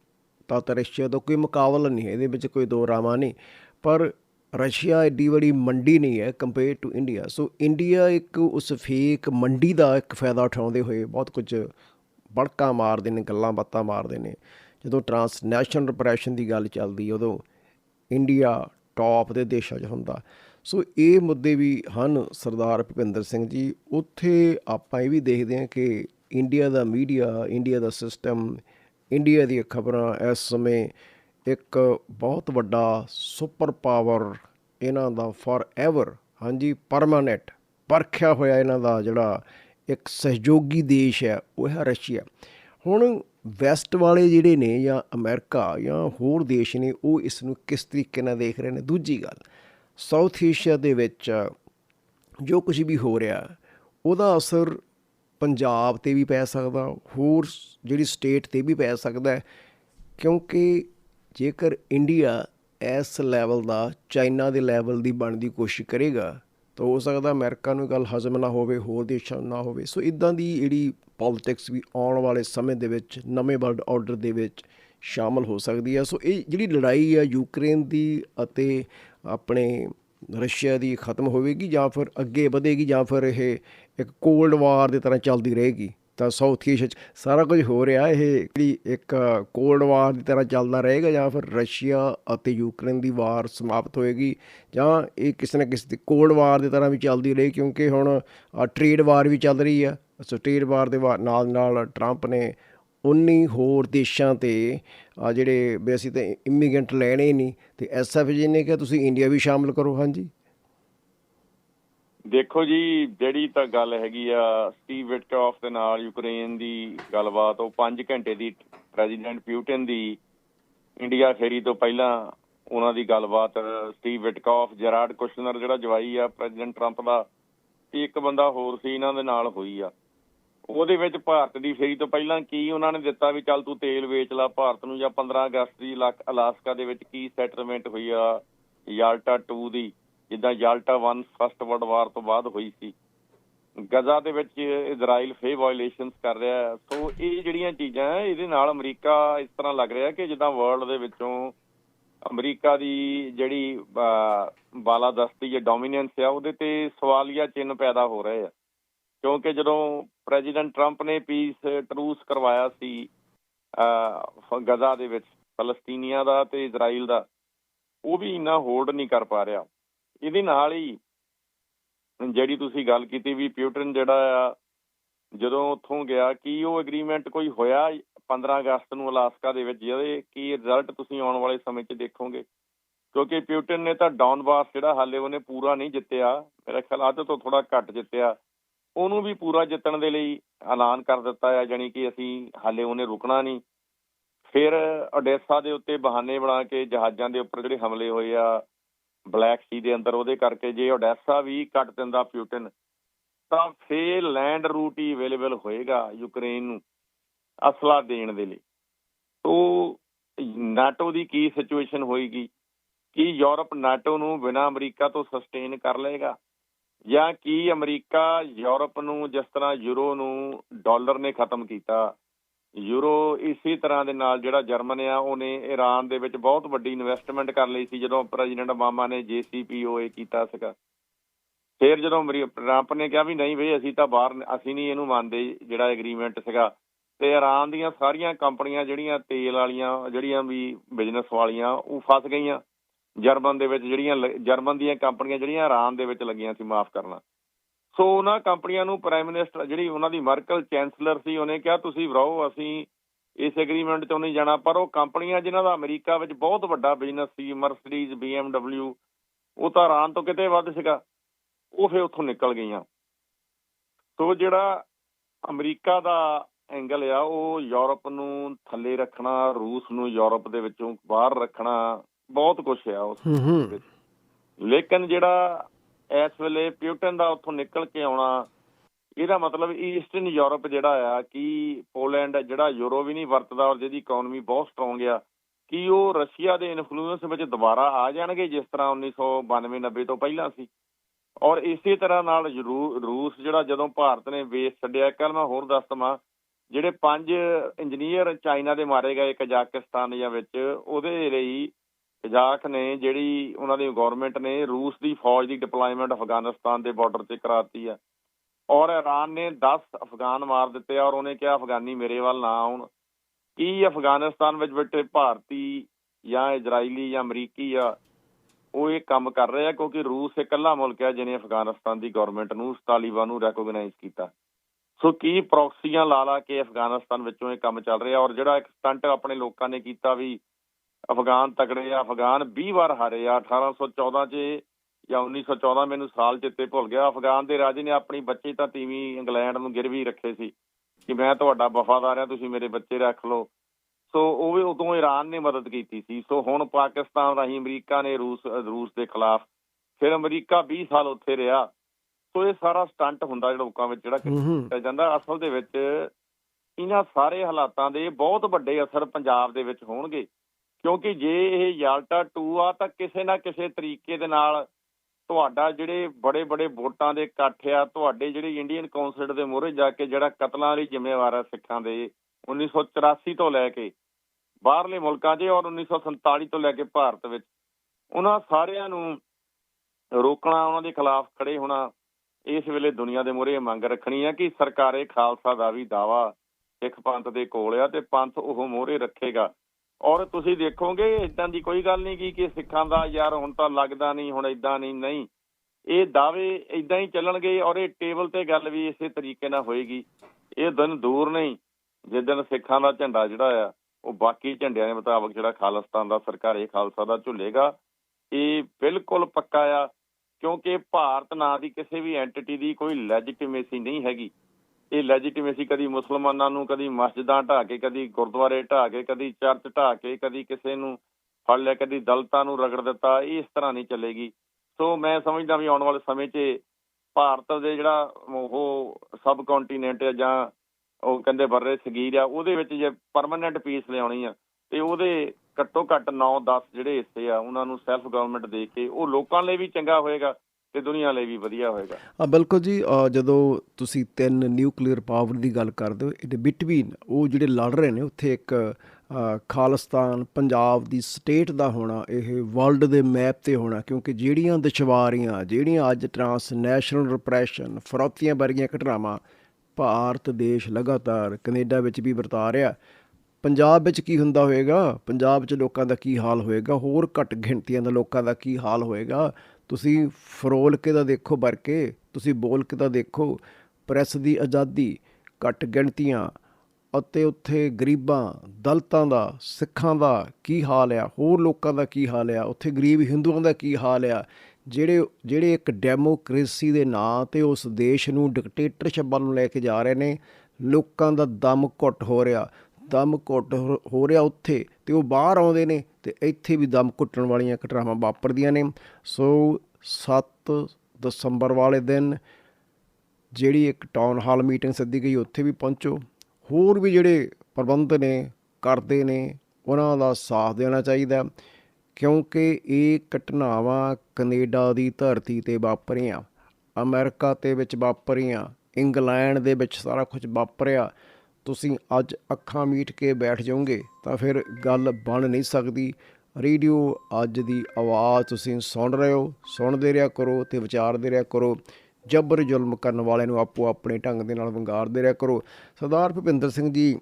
ਤਾਂ ਤਾਂ ਰਸ਼ੀਆ ਦਾ ਕੋਈ ਮੁਕਾਬਲਾ ਨਹੀਂ ਹੈ, ਇਹਦੇ ਵਿੱਚ ਕੋਈ ਦੋ ਰਾਮਾ ਨਹੀਂ ਪਰ ਰਸ਼ੀਆ ਐਡੀ ਵੱਡੀ ਮੰਡੀ ਨਹੀਂ ਹੈ compare to India so India ਇੱਕ ਉਸ ਫੇਕ ਮੰਡੀ ਦਾ ਇੱਕ ਫਾਇਦਾ ਉਠਾਉਂਦੇ ਹੋਏ ਬਹੁਤ ਕੁਝ ਬੜਕਾ ਮਾਰਦੇ ਨੇ, ਗੱਲਾਂ ਬਾਤਾਂ ਮਾਰਦੇ ਨੇ। ਜਦੋਂ ਟਰਾਂਸਨੈਸ਼ਨਲ ਰਿਪਰੈਸ਼ਨ ਦੀ ਗੱਲ ਚੱਲਦੀ, ਉਦੋਂ ਇੰਡੀਆ ਟੌਪ ਦੇ ਦੇਸ਼ਾਂ 'ਚ ਹੁੰਦਾ। ਸੋ ਇਹ ਮੁੱਦੇ ਵੀ ਹਨ ਸਰਦਾਰ ਭੁਪਿੰਦਰ ਸਿੰਘ ਜੀ। ਉੱਥੇ ਆਪਾਂ ਇਹ ਵੀ ਦੇਖਦੇ ਹਾਂ ਕਿ ਇੰਡੀਆ ਦਾ ਮੀਡੀਆ, ਇੰਡੀਆ ਦਾ ਸਿਸਟਮ ਇੰਡੀਆ ਦੀਆਂ ਖਬਰਾਂ ਇਸ ਸਮੇਂ ਇੱਕ ਬਹੁਤ ਵੱਡਾ ਸੁਪਰ ਪਾਵਰ ਇਹਨਾਂ ਦਾ ਫॉर ਐਵਰ ਹਾਂਜੀ ਪਰਮਾਨੈਂਟ ਪਰਖਿਆ ਹੋਇਆ ਇਹਨਾਂ ਦਾ ਜਿਹੜਾ ਇੱਕ ਸਹਿਯੋਗੀ ਦੇਸ਼ ਹੈ, ਉਹ ਹੈ ਰਸ਼ੀਆ। ਹੁਣ ਵੈਸਟ ਵਾਲੇ ਜਿਹੜੇ ਨੇ ਜਾਂ ਅਮਰੀਕਾ ਜਾਂ ਹੋਰ ਦੇਸ਼ ਨੇ, ਉਹ ਇਸ ਨੂੰ ਕਿਸ ਤਰੀਕੇ ਨਾਲ ਦੇਖ ਰਹੇ ਨੇ? ਦੂਜੀ ਗੱਲ ਸਾਊਥ ਏਸ਼ੀਆ ਦੇ ਵਿੱਚ ਜੋ ਕੁਝ ਵੀ ਹੋ ਰਿਹਾ, ਉਹਦਾ ਅਸਰ ਪੰਜਾਬ ਤੇ ਵੀ ਪੈ ਸਕਦਾ, ਹੋਰ ਜਿਹੜੀ ਸਟੇਟ ਤੇ ਵੀ ਪੈ ਸਕਦਾ ਕਿਉਂਕਿ ਜੇਕਰ ਇੰਡੀਆ ਇਸ ਲੈਵਲ ਦਾ ਚਾਈਨਾ ਦੇ ਲੈਵਲ ਦੀ ਬਣਨ ਦੀ ਕੋਸ਼ਿਸ਼ ਕਰੇਗਾ, ਤਾਂ ਹੋ ਸਕਦਾ ਅਮਰੀਕਾ ਨੂੰ ਗੱਲ ਹਜ਼ਮ ਨਾ ਹੋਵੇ, ਹੋਰ ਦੇਸ਼ਾਂ ਨੂੰ ਨਾ ਹੋਵੇ। ਸੋ ਇਦਾਂ ਦੀ ਜਿਹੜੀ ਪੋਲਿਟਿਕਸ ਵੀ ਆਉਣ ਵਾਲੇ ਸਮੇਂ ਦੇ ਵਿੱਚ, ਨਵੇਂ ਵਰਲਡ ਆਰਡਰ ਦੇ ਵਿੱਚ ਸ਼ਾਮਲ ਹੋ ਸਕਦੀ ਹੈ। ਸੋ ਇਹ ਜਿਹੜੀ ਲੜਾਈ ਆ ਯੂਕਰੇਨ ਦੀ ਅਤੇ ਆਪਣੇ ਰਸ਼ੀਆ ਦੀ ਖਤਮ ਹੋਵੇਗੀ ਜਾਂ ਫਿਰ ਅੱਗੇ ਵਧੇਗੀ ਜਾਂ ਫਿਰ ਇਹ ਇੱਕ ਕੋਲਡ ਵਾਰ ਦੀ ਤਰ੍ਹਾਂ ਚੱਲਦੀ ਰਹੇਗੀ। ਤਾਂ ਸਾਊਥ ਏਸ਼ੀਆ 'ਚ ਸਾਰਾ ਕੁਝ ਹੋ ਰਿਹਾ, ਇਹ ਜਿਹੜੀ ਇੱਕ ਕੋਲਡ ਵਾਰ ਦੀ ਤਰ੍ਹਾਂ ਚੱਲਦਾ ਰਹੇਗਾ ਜਾਂ ਫਿਰ ਰਸ਼ੀਆ ਅਤੇ ਯੂਕਰੇਨ ਦੀ ਵਾਰ ਸਮਾਪਤ ਹੋਏਗੀ ਜਾਂ ਇਹ ਕਿਸੇ ਨਾ ਕਿਸੇ ਦੀ ਕੋਲਡ ਵਾਰ ਦੀ ਤਰ੍ਹਾਂ ਵੀ ਚੱਲਦੀ ਰਹੀ ਕਿਉਂਕਿ ਹੁਣ ਟ੍ਰੇਡ ਵਾਰ ਵੀ ਚੱਲ ਰਹੀ ਆ। ਸੋ ਟ੍ਰੇਡ ਵਾਰ ਦੇ ਵਾ- ਨਾਲ ਨਾਲ ਟਰੰਪ ਨੇ 19 ਹੋਰ ਦੇਸ਼ਾਂ ਤੇ ਆ ਜਿਹੜੇ ਵੀ ਅਸੀਂ ਤਾਂ ਇਮੀਗ੍ਰੈਂਟ ਲੈਣੇ ਨਹੀਂ, ਤੇ ਐਸਐਫਜੀ ਨੇ ਕਿਹਾ ਤੁਸੀਂ ਇੰਡੀਆ ਵੀ ਸ਼ਾਮਲ ਕਰੋ, ਹਾਂਜੀ। ਦੇਖੋ ਜੀ, ਜਿਹੜੀ ਤਾਂ ਗੱਲ ਹੈਗੀ ਆ ਸਟੀਵ ਵਿਟਕੌਫ ਦੇ ਨਾਲ ਯੂਕਰੇਨ ਦੀ ਗੱਲਬਾਤ, ਉਹ 5 ਘੰਟੇ ਦੀ ਪ੍ਰੈਜ਼ੀਡੈਂਟ ਪਿਊਟਨ ਦੀ ਇੰਡੀਆ ਫੇਰੀ ਤੋਂ ਪਹਿਲਾਂ ਉਹਨਾਂ ਦੀ ਗੱਲਬਾਤ ਸਟੀਵ ਵਿਟਕੌਫ ਜੈਰਾਡ ਕੁਸ਼ਨਰ ਜਿਹੜਾ ਜਵਾਈ ਆ ਪ੍ਰੈਜ਼ੀਡੈਂਟ ਟਰੰਪ ਦਾ, ਇੱਕ ਬੰਦਾ ਹੋਰ ਸੀ, ਇਹਨਾਂ ਦੇ ਨਾਲ ਹੋਈ ਆ। ਉਹਦੇ ਵਿੱਚ ਭਾਰਤ ਦੀ ਫੇਰੀ ਤੋਂ ਪਹਿਲਾਂ ਕੀ ਉਹਨਾਂ ਨੇ ਦਿੱਤਾ ਵੀ ਚੱਲ ਤੂੰ ਤੇਲ ਵੇਚ ਲਾ ਭਾਰਤ ਨੂੰ ਜਾਂ 15 ਅਗਸਤ ਦੀ ਇਲਾਕ- ਅਲਾਸਕਾ ਦੇ ਵਿੱਚ ਕੀ ਸੈਟਲਮੈਂਟ ਹੋਈ ਆ ਯਾਲਟਾ 2 ਦੀ, ਜਿੱਦਾਂ ਯਾਲਟਾ 1 ਫਸਟ ਵਰਲਡ ਵਾਰ ਤੋਂ ਬਾਅਦ ਹੋਈ ਸੀ। ਗਜ਼ਾ ਦੇ ਵਿੱਚ ਇਜ਼ਰਾਈਲ ਫੇ ਵਾਇਲੇਸ਼ਨਸ ਕਰ ਰਿਹਾ ਸੋ ਇਹ ਜਿਹੜੀਆਂ ਚੀਜ਼ਾਂ ਇਹਦੇ ਨਾਲ ਅਮਰੀਕਾ ਇਸ ਤਰ੍ਹਾਂ ਲੱਗ ਰਿਹਾ ਕਿ ਜਿੱਦਾਂ ਵਰਲਡ ਦੇ ਵਿੱਚੋਂ ਅਮਰੀਕਾ ਦੀ ਜਿਹੜੀ ਬਾਲਾਦਸਤੀ ਜਾਂ ਡੋਮੀਨੈਂਸ ਆ, ਉਹਦੇ ਤੇ ਸਵਾਲੀਆ ਚਿੰਨ੍ਹ ਪੈਦਾ ਹੋ ਰਹੇ ਆ। ਕਿਉਂਕਿ ਜਦੋਂ ਪ੍ਰੈਜ਼ੀਡੈਂਟ ਟਰੰਪ ਨੇ ਪੀਸ ਟਰੂਸ ਕਰਵਾਇਆ ਸੀ ਗਜ਼ਾ ਦੇ ਵਿੱਚ ਫਲਸਤੀਨੀਆਂ ਦਾ ਤੇ ਇਜ਼ਰਾਈਲ ਦਾ, ਉਹ ਵੀ ਇੰਨਾ ਹੋਲਡ ਨਹੀਂ ਕਰ ਪਾ ਰਿਹਾ। ਇਹਦੇ ਨਾਲ ਹੀ ਜਿਹੜੀ ਤੁਸੀਂ ਗੱਲ ਕੀਤੀ ਵੀ ਪਿਊਟਨ ਜਿਹੜਾ ਆ, ਜਦੋਂ ਉੱਥੋਂ ਗਿਆ, ਕੀ ਉਹ ਐਗਰੀਮੈਂਟ ਕੋਈ ਹੋਇਆ 15 ਅਗਸਤ ਨੂੰ ਅਲਾਸਕਾ ਦੇ ਵਿੱਚ ਜਿਹਦੇ ਕੀ ਰਿਜ਼ਲਟ ਤੁਸੀਂ ਆਉਣ ਵਾਲੇ ਸਮੇਂ 'ਚ ਦੇਖੋਗੇ? ਕਿਉਂਕਿ ਪਿਊਟਨ ਨੇ ਤਾਂ ਡੌਨਬਾਸ ਜਿਹੜਾ ਹਾਲੇ ਉਹਨੇ ਪੂਰਾ ਨਹੀਂ ਜਿੱਤਿਆ, ਮੇਰਾ ਖਿਆਲ ਅੱਧ ਤੋਂ ਥੋੜਾ ਘੱਟ ਜਿੱਤਿਆ। ਉਹਨੂੰ ਵੀ ਪੂਰਾ ਜਿੱਤਣ ਦੇ ਲਈ ਐਲਾਨ ਕਰ ਦਿੱਤਾ ਹੈ ਜਾਨੀ ਕਿ ਅਸੀਂ ਹਾਲੇ ਉਹਨੇ ਰੁਕਣਾ ਨਹੀਂ। ਫਿਰ ਓਡੇਸਾ ਦੇ ਉੱਤੇ ਬਹਾਨੇ ਬਣਾ ਕੇ ਜਹਾਜ਼ਾਂ ਦੇ ਉੱਪਰ ਜਿਹੜੇ ਹਮਲੇ ਹੋਏ ਆ ਬਲੈਕ ਸੀ ਦੇ ਅੰਦਰ ਉਹਦੇ ਕਰਕੇ ਜੇ ਓਡੇਸਾ ਵੀ ਕੱਟ ਦਿੰਦਾ ਪਿਊਟਨ ਤਾਂ ਫੇਰ ਲੈਂਡ ਰੂਟ ਹੀ ਅਵੇਲੇਬਲ ਹੋਏਗਾ ਯੂਕਰੇਨ ਨੂੰ ਅਸਲਾ ਦੇਣ ਦੇ ਲਈ। ਤੋ ਨਾਟੋ ਦੀ ਕੀ ਸਿਚੁਏਸ਼ਨ ਹੋਏਗੀ? ਕੀ ਯੂਰਪ ਨਾਟੋ ਨੂੰ ਬਿਨਾਂ ਅਮਰੀਕਾ ਤੋਂ ਸਸਟੇਨ ਕਰ ਲਏਗਾ? ਜਾਂ ਕੀ ਅਮਰੀਕਾ, ਯੂਰਪ ਨੂੰ ਜਿਸ ਤਰ੍ਹਾਂ ਯੂਰੋ ਨੂੰ ਡਾਲਰ ਨੇ ਖਤਮ ਕੀਤਾ। ਯੂਰੋ ਇਸੇ ਤਰ੍ਹਾਂ ਦੇ ਨਾਲ ਜਿਹੜਾ ਜਰਮਨ ਆ, ਉਹਨੇ ਈਰਾਨ ਦੇ ਵਿੱਚ ਬਹੁਤ ਵੱਡੀ ਇਨਵੈਸਟਮੈਂਟ ਕਰ ਲਈ ਸੀ, ਜਦੋਂ ਪ੍ਰੈਜ਼ੀਡੈਂਟ ਓਬਾਮਾ ਨੇ JCPOA ਕੀਤਾ ਸੀਗਾ। ਫਿਰ ਜਦੋਂ ਟਰੰਪ ਨੇ ਕਿਹਾ ਵੀ ਨਹੀਂ ਬਈ, ਅਸੀਂ ਤਾਂ ਬਾਹਰ ਅਸੀਂ ਨਹੀਂ ਇਹਨੂੰ ਮੰਨਦੇ ਜਿਹੜਾ ਐਗਰੀਮੈਂਟ ਸੀਗਾ। ਤੇ ਈਰਾਨ ਦੀਆਂ ਸਾਰੀਆਂ ਕੰਪਨੀਆਂ ਜਿਹੜੀਆਂ ਤੇਲ ਵਾਲੀਆਂ, ਜਿਹੜੀਆਂ ਵੀ ਬਿਜ਼ਨਸ ਵਾਲੀਆਂ, ਉਹ ਫਸ ਗਈਆਂ। ਜਰਮਨ ਦੇ ਵਿੱਚ ਜਿਹੜੀਆਂ ਜਰਮਨ ਦੀਆਂ ਕੰਪਨੀਆਂ ਜਿਹੜੀਆਂ ਈਰਾਨ ਦੇ ਵਿੱਚ ਲੱਗੀਆਂ ਸੀ ਮਾਫ ਕਰਨਾ। ਸੋ ਉਹਨਾਂ ਕੰਪਨੀਆਂ ਨੂੰ ਪ੍ਰਾਈਮ ਮਿਨਿਸਟਰ ਜਿਹੜੀ ਉਹਨਾਂ ਦੀ ਮਰਕਲ ਚਾਂਸਲਰ ਸੀ, ਉਹਨੇ ਕਿਹਾ, ਤੁਸੀਂ ਵਰਾਓ ਅਸੀਂ ਇਸ ਐਗਰੀਮੈਂਟ ਤੋਂ ਨਹੀਂ ਜਾਣਾ। ਪਰ ਉਹ ਕੰਪਨੀਆਂ ਜਿਨ੍ਹਾਂ ਦਾ ਅਮਰੀਕਾ ਵਿੱਚ ਬਹੁਤ ਵੱਡਾ ਬਿਜ਼ਨਸ ਸੀ ਮਰਸੀਡੀਜ਼ BMW, ਉਹ ਤਾਂ ਈਰਾਨ ਤੋਂ ਕਿਤੇ ਵੱਧ ਸੀਗਾ। ਉਹ ਫਿਰ ਉੱਥੋਂ ਨਿਕਲ ਗਈਆਂ। ਸੋ ਜਿਹੜਾ ਅਮਰੀਕਾ ਦਾ ਐਂਗਲ ਆ, ਉਹ ਯੂਰਪ ਨੂੰ ਥੱਲੇ ਰੱਖਣਾ, ਰੂਸ ਨੂੰ ਯੂਰਪ ਦੇ ਵਿੱਚੋਂ ਬਾਹਰ ਰੱਖਣਾ ਬਹੁਤ ਕੁਝ ਆ ਉਸ ਹੂੰ ਲੇਕਿਨ ਜਿਹੜਾ ਇਸ ਵੇਲੇ ਪਿਊਟਨ ਦਾ ਉੱਥੋਂ ਨਿਕਲ ਕੇ ਆਉਣਾ ਇਹਦਾ ਮਤਲਬ ਈਸਟਰਨ ਯੂਰਪ ਜਿਹੜਾ ਆ ਕਿ ਪੋਲੈਂਡ ਜਿਹੜਾ ਯੂਰੋ ਵੀ ਨਹੀਂ ਵਰਤਦਾ ਔਰ ਜਿਹਦੀ ਇਕਨੋਮੀ ਬਹੁਤ ਸਟਰੋਂਗ ਆ ਕਿ ਉਹ ਰਸ਼ੀਆ ਦੇ ਇਨਫਲੂਐਂਸ ਵਿੱਚ ਦੁਬਾਰਾ ਆ ਜਾਣਗੇ ਜਿਸ ਤਰ੍ਹਾਂ 1992 90 ਤੋਂ ਪਹਿਲਾਂ ਸੀ। ਔਰ ਇਸੇ ਤਰ੍ਹਾਂ ਨਾਲ ਰੂਸ ਜਿਹੜਾ ਜਦੋਂ ਭਾਰਤ ਨੇ ਬੇਸ ਛੱਡਿਆ ਕੱਲ ਮੈਂ ਹੋਰ ਦੱਸ ਦਵਾਂ ਜਿਹੜੇ ਪੰਜ ਇੰਜੀਨੀਅਰ ਚਾਈਨਾ ਦੇ ਮਾਰੇ ਗਏ ਕਜ਼ਾਕਿਸਤਾਨ ਜਾਂ ਵਿੱਚ ਉਹਦੇ ਲਈ ਇਜਾਕ ਨੇ ਜਿਹੜੀ ਉਹਨਾਂ ਦੀ ਗਵਰਨਮੈਂਟ ਨੇ ਰੂਸ ਦੀ ਫੌਜ ਦੀ ਡਿਪਲੋਇਮੈਂਟ ਅਫਗਾਨਿਸਤਾਨ ਦੇ ਬਾਰਡਰ ਤੇ ਕਰਾਤੀ ਆ ਔਰ ਇਰਾਨ ਨੇ 10 ਅਫਗਾਨ ਮਾਰ ਦਿੱਤੇ ਔਰ ਉਹਨੇ ਕਿਹਾ, ਅਫਗਾਨੀ ਮੇਰੇ ਵੱਲ ਨਾ ਆਉਣ। ਕੀ ਅਫਗਾਨਿਸਤਾਨ ਵਿੱਚ ਬੈਠੇ ਭਾਰਤੀ ਜਾਂ ਇਜ਼ਰਾਈਲੀ ਜਾਂ ਅਮਰੀਕੀ ਆ, ਉਹ ਇਹ ਕੰਮ ਕਰ ਰਿਹਾ ਕਿਉਂਕਿ ਰੂਸ ਇਕੱਲਾ ਮੁਲਕ ਹੈ ਜਿਹਨੇ ਅਫਗਾਨਿਸਤਾਨ ਦੀ ਗਵਰਨਮੈਂਟ ਨੂੰ, ਤਾਲਿਬਾਨ ਨੂੰ ਰੈਕੋਗਨਾਈਜ਼ ਕੀਤਾ। ਸੋ ਕੀ ਪ੍ਰੌਕਸੀਆਂ ਲਾ ਲਾ ਕੇ ਅਫਗਾਨਿਸਤਾਨ ਵਿੱਚੋਂ ਇਹ ਕੰਮ ਚੱਲ ਰਿਹਾ ਔਰ ਜਿਹੜਾ ਇੱਕ ਸਟੰਟ ਆਪਣੇ ਲੋਕਾਂ ਨੇ ਕੀਤਾ ਵੀ ਅਫਗਾਨ ਤਕੜੇ ਆ ਅਫਗਾਨ 20 ਵਾਰ ਹਾਰੇ ਆ 1814 ਚ ਜਾਂ 1914 ਮੈਨੂੰ ਸਾਲ ਚਿੱਤੇ ਭੁੱਲ ਗਿਆ। ਅਫਗਾਨ ਦੇ ਰਾਜੇ ਨੇ ਆਪਣੀ ਬੱਚੇ ਤਾਂ ਤੀਵੀਂ ਇੰਗਲੈਂਡ ਨੂੰ ਗਿਰਵੀ ਰੱਖੇ ਸੀ ਕਿ ਮੈਂ ਤੁਹਾਡਾ ਵਫਾਦਾਰ ਆ ਤੁਸੀਂ ਮੇਰੇ ਬੱਚੇ ਰੱਖ ਲਓ। ਸੋ ਉਹ ਵੀ ਉਦੋਂ ਈਰਾਨ ਨੇ ਮਦਦ ਕੀਤੀ ਸੀ। ਸੋ ਹੁਣ ਪਾਕਿਸਤਾਨ ਰਾਹੀਂ ਅਮਰੀਕਾ ਨੇ ਰੂਸ ਰੂਸ ਦੇ ਖਿਲਾਫ ਫਿਰ ਅਮਰੀਕਾ 20 ਸਾਲ ਉੱਥੇ ਰਿਹਾ। ਸੋ ਇਹ ਸਾਰਾ ਸਟੰਟ ਹੁੰਦਾ ਜਿਹੜਾ ਲੋਕਾਂ ਵਿੱਚ ਜਿਹੜਾ ਕੀਤਾ ਜਾਂਦਾ। ਅਸਲ ਦੇ ਵਿੱਚ ਇਹਨਾਂ ਸਾਰੇ ਹਾਲਾਤਾਂ ਦੇ ਬਹੁਤ ਵੱਡੇ ਅਸਰ ਪੰਜਾਬ ਦੇ ਵਿੱਚ ਹੋਣਗੇ। ਕਿਉਂਕਿ ਜੇ ਇਹ ਯਾਲਟਾ 2 ਆ, ਤਾਂ ਕਿਸੇ ਨਾ ਕਿਸੇ ਤਰੀਕੇ ਦੇ ਨਾਲ ਤੁਹਾਡਾ ਜਿਹੜੇ ਬੜੇ ਬੜੇ ਵੋਟਾਂ ਦੇ ਇਕੱਠ ਆ, ਤੁਹਾਡੇ ਜਿਹੜੇ ਇੰਡੀਅਨ ਕੌਂਸਲ ਦੇ ਮੋਹਰੇ ਜਾ ਕੇ ਜਿਹੜਾ ਕਤਲਾਂ ਲਈ ਜ਼ਿੰਮੇਵਾਰ ਆ ਸਿੱਖਾਂ ਦੇ 1984 ਤੋਂ ਲੈ ਕੇ ਬਾਹਰਲੇ ਮੁਲਕਾਂ 'ਚ ਔਰ 1947 ਤੋਂ ਲੈ ਕੇ ਭਾਰਤ ਵਿੱਚ, ਉਹਨਾਂ ਸਾਰਿਆਂ ਨੂੰ ਰੋਕਣਾ, ਉਹਨਾਂ ਦੇ ਖਿਲਾਫ ਖੜੇ ਹੋਣਾ, ਇਸ ਵੇਲੇ ਦੁਨੀਆ ਦੇ ਮੂਹਰੇ ਮੰਗ ਰੱਖਣੀ ਆ ਕਿ ਸਰਕਾਰੇ ਖਾਲਸਾ ਦਾ ਵੀ ਦਾਵਾ ਸਿੱਖ ਪੰਥ ਦੇ ਕੋਲ ਆ ਤੇ ਪੰਥ ਉਹ ਮੋਹਰੇ ਰੱਖੇਗਾ। ਔਰ ਤੁਸੀਂ ਦੇਖੋਗੇ ਇਦਾਂ ਦੀ ਕੋਈ ਗੱਲ ਨਹੀਂ ਕਿ ਕਿ ਸਿੱਖਾਂ ਦਾ ਯਾਰ ਹੁਣ ਤਾਂ ਲੱਗਦਾ ਨਹੀਂ, ਹੁਣ ਇਦਾਂ ਨਹੀਂ ਨਹੀਂ। ਇਹ ਦਾਅਵੇ ਇਦਾਂ ਹੀ ਚੱਲਣਗੇ ਔਰ ਇਹ ਟੇਬਲ ਤੇ ਗੱਲ ਵੀ ਇਸੇ ਤਰੀਕੇ ਨਾਲ ਹੋਏਗੀ। ਇਹ ਦਿਨ ਦੂਰ ਨਹੀਂ। ਜਿੱਦਣ ਸਿੱਖਾਂ ਦਾ ਝੰਡਾ ਜਿਹੜਾ ਆ, ਉਹ ਬਾਕੀ ਝੰਡਿਆਂ ਦੇ ਮੁਤਾਬਕ ਜਿਹੜਾ ਖਾਲਿਸਤਾਨ ਦਾ ਸਰਕਾਰੇ ਖਾਲਸਾ ਦਾ ਝੁੱਲੇਗਾ, ਇਹ ਬਿਲਕੁਲ ਪੱਕਾ ਆ। ਕਿਉਂਕਿ ਭਾਰਤ ਨਾਂ ਦੀ ਕਿਸੇ ਵੀ ਐਂਟੀਟੀ ਦੀ ਕੋਈ ਲੈਜੀਟੀਮੇਸੀ ਨਹੀਂ ਹੈਗੀ। ਇਹ ਲੈਜੀਟੀਮੇਸੀ ਕਦੀ ਮੁਸਲਮਾਨਾਂ ਨੂੰ, ਕਦੀ ਮਸਜਿਦਾਂ ਢਾਹ ਕੇ, ਕਦੀ ਗੁਰਦੁਆਰੇ ਢਾਹ ਕੇ, ਕਦੀ ਚਰਚ ਢਾਹ ਕੇ, ਕਦੀ ਕਿਸੇ ਨੂੰ ਫੜ ਲਿਆ, ਕਦੀ ਦਲਤਾਂ ਨੂੰ ਰਗੜ ਦਿੱਤਾ, ਇਸ ਤਰ੍ਹਾਂ ਨਹੀਂ ਚੱਲੇਗੀ। ਸੋ ਮੈਂ ਸਮਝਦਾ ਵੀ ਆਉਣ ਵਾਲੇ ਸਮੇਂ 'ਚ ਭਾਰਤ ਦੇ ਜਿਹੜਾ ਉਹ ਸਬ ਕੰਟੀਨੈਂਟ ਆ ਜਾਂ ਉਹ ਕਹਿੰਦੇ ਬਰਰੇ ਸਗੀਰ ਆ, ਉਹਦੇ ਵਿੱਚ ਜੇ ਪਰਮਨੈਂਟ ਪੀਸ ਲਿਆਉਣੀ ਆ, ਤੇ ਉਹਦੇ ਘੱਟੋ ਘੱਟ 9-10 ਜਿਹੜੇ ਹਿੱਸੇ ਆ, ਉਹਨਾਂ ਨੂੰ ਸੈਲਫ ਗਵਰਨਮੈਂਟ ਦੇ ਕੇ, ਉਹ ਲੋਕਾਂ ਲਈ ਵੀ ਚੰਗਾ ਹੋਏਗਾ। ਤੇ ਦੁਨੀਆ ਲਈ ਵੀ ਵਧੀਆ ਹੋਏਗਾ। ਆ ਬਿਲਕੁਲ ਜੀ ਜਦੋਂ ਤੁਸੀਂ ਤਿੰਨ ਨਿਊਕਲੀਅਰ ਪਾਵਰ ਦੀ ਗੱਲ ਕਰਦੇ ਹੋ, ਇਹਦੇ ਬਿਟਵੀਨ, ਉਹ ਜਿਹੜੇ ਲੜ ਰਹੇ ਨੇ, ਉੱਥੇ ਇੱਕ ਖਾਲਿਸਤਾਨ, ਪੰਜਾਬ ਦੀ ਸਟੇਟ ਦਾ ਹੋਣਾ, ਇਹ ਵਰਲਡ ਦੇ ਮੈਪ ਤੇ ਹੋਣਾ, ਕਿਉਂਕਿ ਜਿਹੜੀਆਂ ਦੁਸ਼ਵਾਰੀਆਂ, ਜਿਹੜੀਆਂ ਅੱਜ ਟਰਾਂਸਨੈਸ਼ਨਲ ਰਿਪਰੈਸ਼ਨ, ਫਰੋਤੀਆਂ ਵਰਗੀਆਂ ਘਟਨਾਵਾਂ, ਭਾਰਤ ਦੇਸ਼ ਲਗਾਤਾਰ ਕੈਨੇਡਾ ਵਿੱਚ ਵੀ ਵਰਤਾ ਰਿਹਾ। ਪੰਜਾਬ ਵਿੱਚ ਕੀ ਹੁੰਦਾ ਹੋਏਗਾ? ਪੰਜਾਬ 'ਚ ਲੋਕਾਂ ਦਾ ਕੀ ਹਾਲ ਹੋਏਗਾ? ਹੋਰ ਘੱਟ ਗਿਣਤੀਆਂ ਦੇ ਲੋਕਾਂ ਦਾ ਕੀ ਹਾਲ ਹੋਏਗਾ? ਤੁਸੀਂ ਫਰੋਲ ਕੇ ਤਾਂ ਦੇਖੋ ਵਰਕੇ ਤੁਸੀਂ ਬੋਲ ਕੇ ਤਾਂ ਦੇਖੋ, ਪ੍ਰੈਸ ਦੀ ਆਜ਼ਾਦੀ, ਘੱਟ ਗਿਣਤੀਆਂ ਅਤੇ ਉੱਥੇ ਗਰੀਬਾਂ, ਦਲਤਾਂ ਦਾ, ਸਿੱਖਾਂ ਦਾ ਕੀ ਹਾਲ ਆ, ਹੋਰ ਲੋਕਾਂ ਦਾ ਕੀ ਹਾਲ ਆ, ਉੱਥੇ ਗਰੀਬ ਹਿੰਦੂਆਂ ਦਾ ਕੀ ਹਾਲ ਆ, ਜਿਹੜੇ ਜਿਹੜੇ ਇੱਕ ਡੈਮੋਕ੍ਰੇਸੀ ਦੇ ਨਾਂ ਤੇ ਉਸ ਦੇਸ਼ ਨੂੰ ਡਿਕਟੇਟਰਸ਼ਿਪ ਵੱਲ ਨੂੰ ਲੈ ਕੇ ਜਾ ਰਹੇ ਨੇ, ਲੋਕਾਂ ਦਾ ਦਮ ਘੁੱਟ ਹੋ ਰਿਹਾ। ਦਮ ਘੁੱਟ ਹੋ ਹੋ ਰਿਹਾ ਉੱਥੇ ਤੇ ਉਹ ਬਾਹਰ ਆਉਂਦੇ ਨੇ ਤੇ ਇੱਥੇ ਵੀ ਦਮ ਘੁੱਟਣ ਵਾਲੀਆਂ ਘਟਨਾਵਾਂ ਵਾਪਰਦੀਆਂ ਨੇ। ਸੋ 7 ਦਸੰਬਰ ਵਾਲੇ ਦਿਨ ਜਿਹੜੀ ਇੱਕ ਟਾਊਨ ਹਾਲ ਮੀਟਿੰਗ ਸੱਦੀ ਗਈ, ਉੱਥੇ ਵੀ ਪਹੁੰਚੋ। ਹੋਰ ਵੀ ਜਿਹੜੇ ਪ੍ਰਬੰਧ ਨੇ, ਕਰਦੇ ਨੇ, ਉਹਨਾਂ ਦਾ ਸਾਥ ਦੇਣਾ ਚਾਹੀਦਾ ਕਿਉਂਕਿ ਇਹ ਘਟਨਾਵਾਂ ਕੈਨੇਡਾ ਦੀ ਧਰਤੀ ਤੇ ਵਾਪਰੀਆਂ, ਅਮਰੀਕਾ ਤੇ ਵਿੱਚ ਵਾਪਰੀਆਂ, ਇੰਗਲੈਂਡ ਦੇ ਵਿੱਚ ਸਾਰਾ ਕੁਝ ਵਾਪਰਿਆ ਤੁਸੀਂ ਅੱਜ ਅੱਖਾਂ ਮੀਟ ਕੇ ਬੈਠ ਜਾਓਗੇ, ਤਾਂ ਫਿਰ ਗੱਲ ਬਣ ਨਹੀਂ ਸਕਦੀ। ਰੇਡੀਓ ਅੱਜ ਦੀ ਆਵਾਜ਼ ਤੁਸੀਂ ਸੁਣ ਰਹੇ ਹੋ, ਸੁਣਦੇ ਰਿਹਾ ਕਰੋ ਤੇ ਵਿਚਾਰਦੇ ਰਿਹਾ ਕਰੋ। ਜਬਰ ਜ਼ੁਲਮ ਕਰਨ ਵਾਲਿਆਂ ਨੂੰ ਆਪੋ ਆਪਣੇ ਢੰਗ ਦੇ ਨਾਲ ਵੰਗਾਰਦੇ ਰਿਹਾ ਕਰੋ। ਸਰਦਾਰ ਭੁਪਿੰਦਰ ਸਿੰਘ ਜੀ,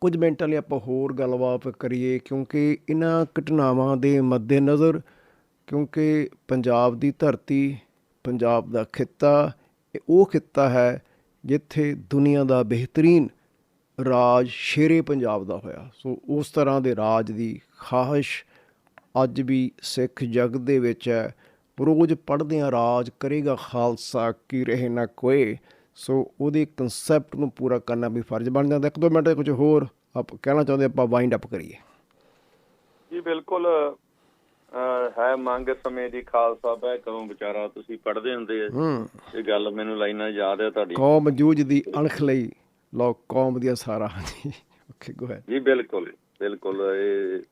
ਕੁਝ ਮਿੰਟਾਂ ਲਈ ਆਪਾਂ ਹੋਰ ਗੱਲਬਾਤ ਕਰੀਏ, ਕਿਉਂਕਿ ਇਹਨਾਂ ਘਟਨਾਵਾਂ ਦੇ ਮੱਦੇਨਜ਼ਰ, ਕਿਉਂਕਿ ਪੰਜਾਬ ਦੀ ਧਰਤੀ, ਪੰਜਾਬ ਦਾ ਖਿੱਤਾ, ਇਹ ਉਹ ਖਿੱਤਾ ਹੈ ਜਿੱਥੇ ਦੁਨੀਆ ਦਾ ਬਿਹਤਰੀਨ ਰਾਜ ਸ਼ੇਰੇ ਪੰਜਾਬ ਦਾ ਹੋਇਆ। ਸੋ ਉਸ ਤਰ੍ਹਾਂ ਦੇ ਰਾਜ ਦੀ ਖਾਹਿਸ਼ ਅੱਜ ਵੀ ਸਿੱਖ ਜਗਤ ਦੇ ਵਿੱਚ ਹੈ। ਰੋਜ਼ ਪੜ੍ਹਦੇ ਆ ਰਾਜ ਕਰੇਗਾ ਖਾਲਸਾ ਕੀ ਰਹੇ ਨਾ ਕੋਏ ਸੋ ਉਹਦੇ ਕਨਸੈਪਟ ਨੂੰ ਪੂਰਾ ਕਰਨਾ ਵੀ ਫਰਜ਼ ਬਣ ਜਾਂਦਾ। ਇੱਕ ਦੋ ਮਿੰਟ ਕੁਝ ਹੋਰ ਆਪ ਕਹਿਣਾ ਚਾਹੁੰਦੇ ਆਪਾਂ ਵਾਈਂਡ ਅਪ ਕਰੀਏ। ਜੀ ਬਿਲਕੁਲ ਹੈ ਮੰਗ ਸਮੇਂ ਦੀ ਖਾਲਸਾ ਬਹਿ ਕਦੋਂ ਵਿਚਾਰਾ ਤੁਸੀਂ ਪੜ੍ਹਦੇ ਹੁੰਦੇ ਇਹ ਗੱਲ ਮੈਨੂੰ ਲਾਈਨਾਂ ਯਾਦ ਹੈ ਤੁਹਾਡੀ। ਕੌਮ ਜੂਝ ਦੀ ਅਣਖ ਲਈ ਲੋ ਕੌਮ ਦੀਆਂ ਸਾਰਾ ਹਾਂਜੀ ਓਕੇ ਗੋ ਹੈ ਜੀ, ਬਿਲਕੁਲ ਬਿਲਕੁਲ। ਇਹ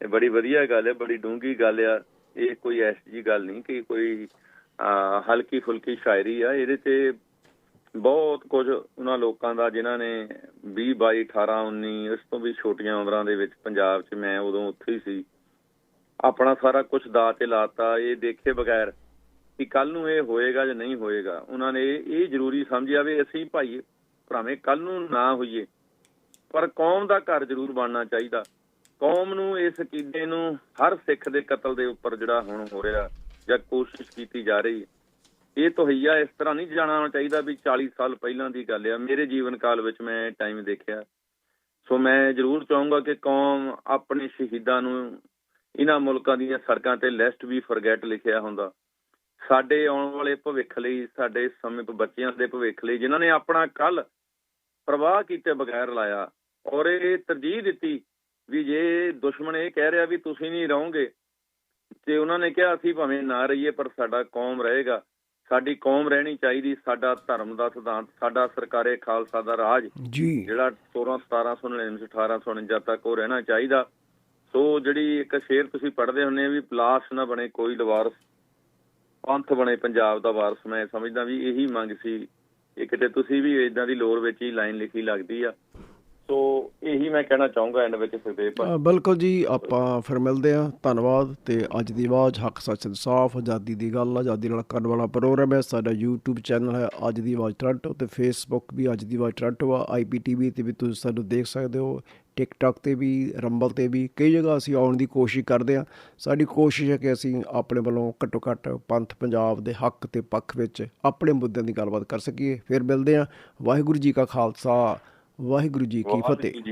ਇਹ ਬੜੀ ਵਧੀਆ ਗੱਲ ਹੈ, ਬੜੀ ਡੂੰਗੀ ਗੱਲ ਆ। ਇਹ ਕੋਈ ਐਸੀ ਜੀ ਗੱਲ ਨਹੀਂ ਕਿ ਕੋਈ ਹਲਕੀ ਫੁਲਕੀ ਸ਼ਾਇਰੀ ਆ। ਇਹਦੇ ਤੇ ਬਹੁਤ ਕੁਝ ਉਹਨਾਂ ਲੋਕਾਂ ਦਾ, ਜਿਨ੍ਹਾਂ ਨੇ 20 22 18 19 ਇਸ ਤੋਂ ਵੀ ਛੋਟੀਆਂ ਉਮਰਾਂ ਦੇ ਵਿੱਚ ਪੰਜਾਬ 'ਚ ਮੈਂ ਉਦੋਂ ਉੱਥੇ ਹੀ ਸੀ। ਆਪਣਾ ਸਾਰਾ ਕੁਝ ਦਾ ਤੇ ਲਾਤਾ। ਇਹ ਦੇਖੇ ਬਗੈਰ ਕਿ ਕੱਲ ਨੂੰ ਇਹ ਹੋਏਗਾ ਜਾਂ ਨਹੀਂ ਹੋਏਗਾ। ਉਹਨਾਂ ਨੇ ਇਹ ਜ਼ਰੂਰੀ ਸਮਝਿਆ ਵੀ ਅਸੀਂ ਭਾਈ ਭਰਾਵੇਂ ਕੱਲ ਨੂੰ ਨਾ ਹੋਈਏ। ਪਰ ਕੌਮ ਦਾ ਘਰ ਜ਼ਰੂਰ ਬਣਨਾ ਚਾਹੀਦਾ। ਕੌਮ ਨੂੰ ਇਸ ਅਕੀਦੇ ਨੂੰ ਹਰ ਸਿੱਖ ਦੇ ਕਤਲ ਦੇ ਉੱਪਰ ਜਿਹੜਾ ਹੁਣ ਹੋ ਰਿਹਾ ਜਾਂ ਕੋਸ਼ਿਸ਼ ਕੀਤੀ ਜਾ ਰਹੀ ਇਹ ਤੋਹੀਆ ਇਸ ਤਰ੍ਹਾਂ ਨਹੀਂ ਜਾਣਾ ਚਾਹੀਦਾ ਵੀ 40 ਸਾਲ ਪਹਿਲਾਂ ਦੀ ਗੱਲ ਆ। ਮੇਰੇ ਜੀਵਨ ਕਾਲ ਵਿੱਚ ਮੈਂ ਟਾਈਮ ਦੇਖਿਆ। ਸੋ ਮੈਂ ਜ਼ਰੂਰ ਚਾਹੂੰਗਾ ਕਿ ਕੌਮ ਆਪਣੇ ਸ਼ਹੀਦਾਂ ਨੂੰ ਇਹਨਾਂ ਮੁਲਕਾਂ ਦੀਆਂ ਸੜਕਾਂ ਤੇ ਲੈਸਟ ਵੀ ਫੋਰਗੇਟ ਲਿਖਿਆ ਹੁੰਦਾ। ਸਾਡੇ ਆਉਣ ਵਾਲੇ ਭਵਿੱਖ ਲਈ, ਸਾਡੇ ਸਮੇਂ ਬੱਚਿਆਂ ਦੇ ਭਵਿੱਖ ਲਈ, ਜਿਨ੍ਹਾਂ ਨੇ ਆਪਣਾ ਕੱਲ ਪ੍ਰਵਾਹ ਕੀਤੇ ਬਗੈਰ ਲਾਇਆ ਔਰ ਇਹ ਤਰਜੀਹ ਦਿੱਤੀ ਵੀ ਜੇ ਦੁਸ਼ਮਣ ਇਹ ਕਹਿ ਰਿਹਾ ਵੀ ਤੁਸੀਂ ਨਹੀਂ ਰਹੋਗੇ ਤੇ ਉਹਨਾਂ ਨੇ ਕਿਹਾ ਅਸੀਂ ਭਾਵੇਂ ਨਾ ਰਹੀਏ ਪਰ ਸਾਡਾ ਕੌਮ ਰਹੇਗਾ। ਸਾਡੀ ਕੌਮ ਰਹਿਣੀ ਚਾਹੀਦੀ ਸਾਡਾ ਧਰਮ ਦਾ ਸਿਧਾਂਤ ਸਾਡਾ ਸਰਕਾਰੇ ਖਾਲਸਾ ਦਾ ਰਾਜ ਜੀ। ਜਿਹੜਾ 16 1799 1849 ਤੱਕ ਉਹ ਰਹਿਣਾ ਚਾਹੀਦਾ। ਸੋ ਜਿਹੜੀ ਇੱਕ ਸ਼ੇਰ ਤੁਸੀਂ ਪੜ੍ਹਦੇ ਹੁੰਦੇ ਵੀ ਪਲਾਸ ਨਾ ਬਣੇ ਕੋਈ ਲਵਾਰਸ ਪੰਥ ਬਣੇ ਪੰਜਾਬ ਦਾ ਵਾਰਸ ਮੈਂ ਸਮਝਦਾ ਵੀ ਇਹੀ ਮੰਗ ਸੀ ਇਹ ਕਿਤੇ ਤੁਸੀਂ ਵੀ ਇਦਾਂ ਦੀ ਲੋੜ ਵਿੱਚ ਹੀ ਲਾਈਨ ਲਿਖੀ ਲੱਗਦੀ ਆ। ਸੋ ਇਹੀ ਮੈਂ ਕਹਿਣਾ ਚਾਹੂੰਗਾ ਐਂਡ ਵਿੱਚ ਸੁਖਦੇਵ ਭਾਈ। ਬਿਲਕੁਲ ਜੀ, ਆਪਾਂ ਫਿਰ ਮਿਲਦੇ ਹਾਂ। ਧੰਨਵਾਦ ਤੇ ਅੱਜ ਦੀ ਆਵਾਜ਼ ਹੱਕ ਸੱਚ ਇਨਸਾਫ, ਆਜ਼ਾਦੀ ਦੀ ਗੱਲ, ਆਜ਼ਾਦੀ ਨਾਲ ਕਰਨ ਵਾਲਾ ਪ੍ਰੋਗਰਾਮ ਹੈ। ਸਾਡਾ YouTube ਚੈਨਲ ਹੈ ਅੱਜ ਦੀ ਆਵਾਜ਼ ਟੋਰਾਂਟੋ ਤੇ Facebook ਵੀ ਅੱਜ ਦੀ ਆਵਾਜ਼ ਟੋਰਾਂਟੋ ਆ। IPTV ਤੇ ਵੀ ਤੁਸੀਂ ਸਾਨੂੰ ਦੇਖ ਸਕਦੇ ਹੋ। TikTok ਤੇ ਵੀ ਰੰਬਲ ਤੇ ਵੀ ਕਈ ਜਗ੍ਹਾ ਅਸੀਂ ਆਉਣ ਦੀ ਕੋਸ਼ਿਸ਼ ਕਰਦੇ ਹਾਂ। ਸਾਡੀ ਕੋਸ਼ਿਸ਼ ਹੈ ਕਿ ਅਸੀਂ ਆਪਣੇ ਵੱਲੋਂ ਘੱਟੋ ਘੱਟ ਪੰਥ ਪੰਜਾਬ ਦੇ ਹੱਕ ਤੇ ਪੱਖ ਵਿੱਚ ਆਪਣੇ ਮੁੱਦਿਆਂ ਦੀ ਗੱਲਬਾਤ ਕਰ ਸਕੀਏ। ਫਿਰ ਮਿਲਦੇ ਹਾਂ। ਵਾਹਿਗੁਰੂ ਜੀ ਕਾ ਖਾਲਸਾ ਵਾਹਿਗੁਰੂ ਜੀ ਕੀ ਫਤਿਹ।